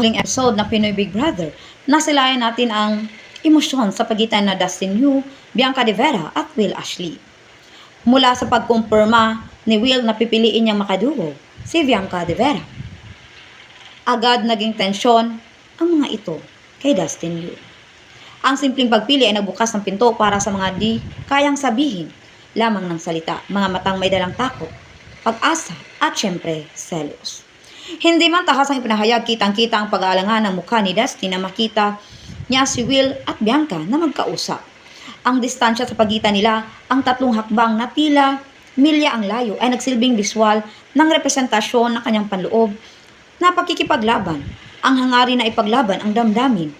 huling episode ng Pinoy Big Brother, nasilayan natin ang emosyon sa pagitan na Dustin Yu, Bianca De Vera at Will Ashley. Mula sa pagkumpirma ni Will na pipiliin niyang makaduo, si Bianca De Vera. Agad naging tensyon ang mga ito kay Dustin Yu. Ang simpleng pagpili ay nagbukas ng pinto para sa mga di kayang sabihin lamang ng salita, mga matang may dalang takot, pag-asa at syempre selos. Hindi man tahas ang ipinahayag, kitang-kita ang pag-aalangan ng mukha ni Dusty na makita niya si Will at Bianca na magkausap. Ang distansya sa pagitan nila, ang tatlong hakbang na tila milya ang layo ay nagsilbing biswal ng representasyon ng kanyang panloob na pagkikipaglaban, ang hangarin na ipaglaban ang damdamin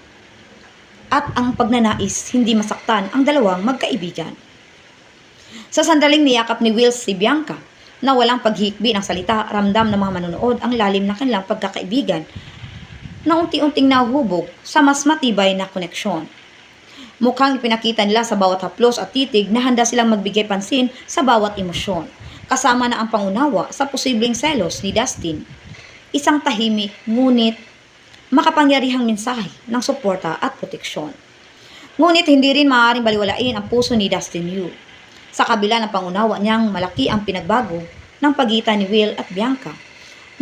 at ang pagnanais hindi masaktan ang dalawang magkaibigan. Sa sandaling niyakap ni Will si Bianca, na walang paghikbi ng salita, ramdam ng mga manonood ang lalim na kanilang pagkakaibigan na unti-unting nahuhubog sa mas matibay na koneksyon. Mukhang ipinakita nila sa bawat haplos at titig na handa silang magbigay pansin sa bawat emosyon, kasama na ang pangunawa sa posibleng selos ni Dustin. Isang tahimik, ngunit makapangyarihang mensahe ng suporta at proteksyon. Ngunit hindi rin maaaring baliwalain ang puso ni Dustin Yu. Sa kabila ng pangunawa niyang malaki ang pinagbago ng pagitan ni Will at Bianca,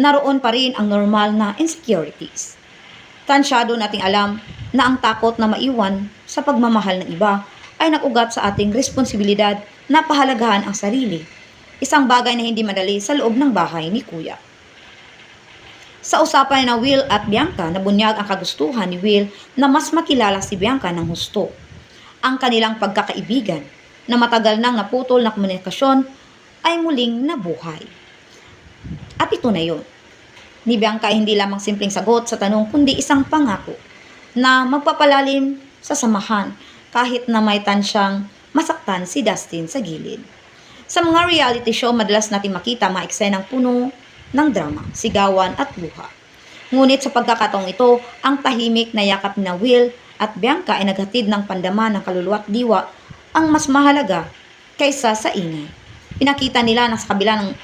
naroon pa rin ang normal na insecurities. Tansyado nating alam na ang takot na maiwan sa pagmamahal ng iba ay nakugat sa ating responsibilidad na pahalagahan ang sarili, isang bagay na hindi madali sa loob ng bahay ni Kuya. Sa usapan na Will at Bianca, nabunyag ang kagustuhan ni Will na mas makilala si Bianca ng husto. Ang kanilang pagkakaibigan na matagal nang naputol na komunikasyon ay muling nabuhay. At ito na yun. Ni Bianca hindi lamang simpleng sagot sa tanong kundi isang pangako na magpapalalim sa samahan kahit na may tansyang masaktan si Dustin sa gilid. Sa mga reality show, madalas natin makita mga eksenang puno ng drama, sigawan at luha. Ngunit sa pagkakataong ito, ang tahimik na yakap na Will at Bianca ay naghatid ng pandama ng kaluluwa at diwa ang mas mahalaga kaysa sa ingay. Pinakita nila na sa kabila ng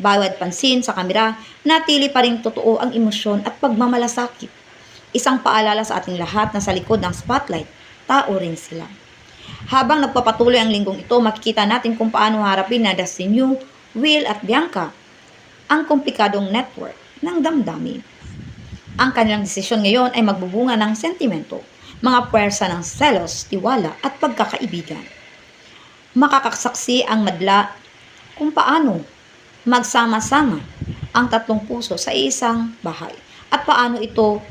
bawat pansin sa kamera, natili pa rin totoo ang emosyon at pagmamalasakit. Isang paalala sa ating lahat na sa likod ng spotlight, tao rin sila. Habang nagpapatuloy ang linggong ito, makikita natin kung paano harapin na Dustin Yu, Will at Bianca ang komplikadong network ng damdamin. Ang kanilang desisyon ngayon ay magbubunga ng sentimento, mga puwersa ng selos, tiwala at pagkakaibigan. Makakaksaksi ang madla kung paano magsama-sama ang tatlong puso sa isang bahay at paano ito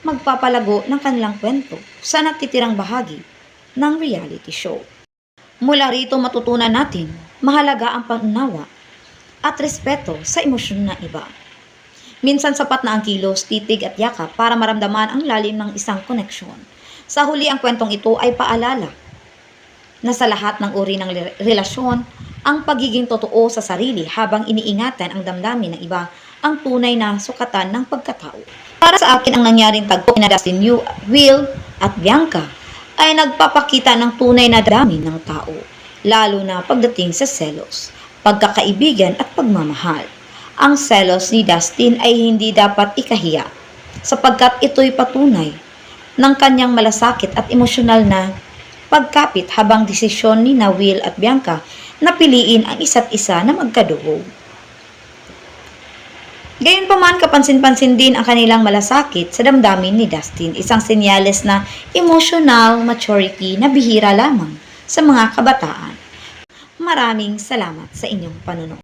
magpapalago ng kanilang kwento sa natitirang bahagi ng reality show. Mula rito matutunan natin mahalaga ang panunawa at respeto sa emosyon ng iba. Minsan sapat na ang kilos, titig at yakap para maramdaman ang lalim ng isang koneksyon. Sa huli ang kwentong ito ay paalala na sa lahat ng uri ng re- relasyon, ang pagiging totoo sa sarili habang iniingatan ang damdamin ng iba ang tunay na sukatan ng pagkatao. Para sa akin ang nangyaring tagpo na Dustin Yu, Will at Bianca ay nagpapakita ng tunay na dami ng tao, lalo na pagdating sa selos, pagkakaibigan at pagmamahal. Ang selos ni Dustin ay hindi dapat ikahiya sapagkat ito'y patunay ng kanyang malasakit at emosyonal na pagkapit habang desisyon ni na Will at Bianca na piliin ang isa't isa na magkadugo. Gayunpaman, kapansin-pansin din ang kanilang malasakit sa damdamin ni Dustin, isang senyales na emotional maturity na bihira lamang sa mga kabataan. Maraming salamat sa inyong panunod.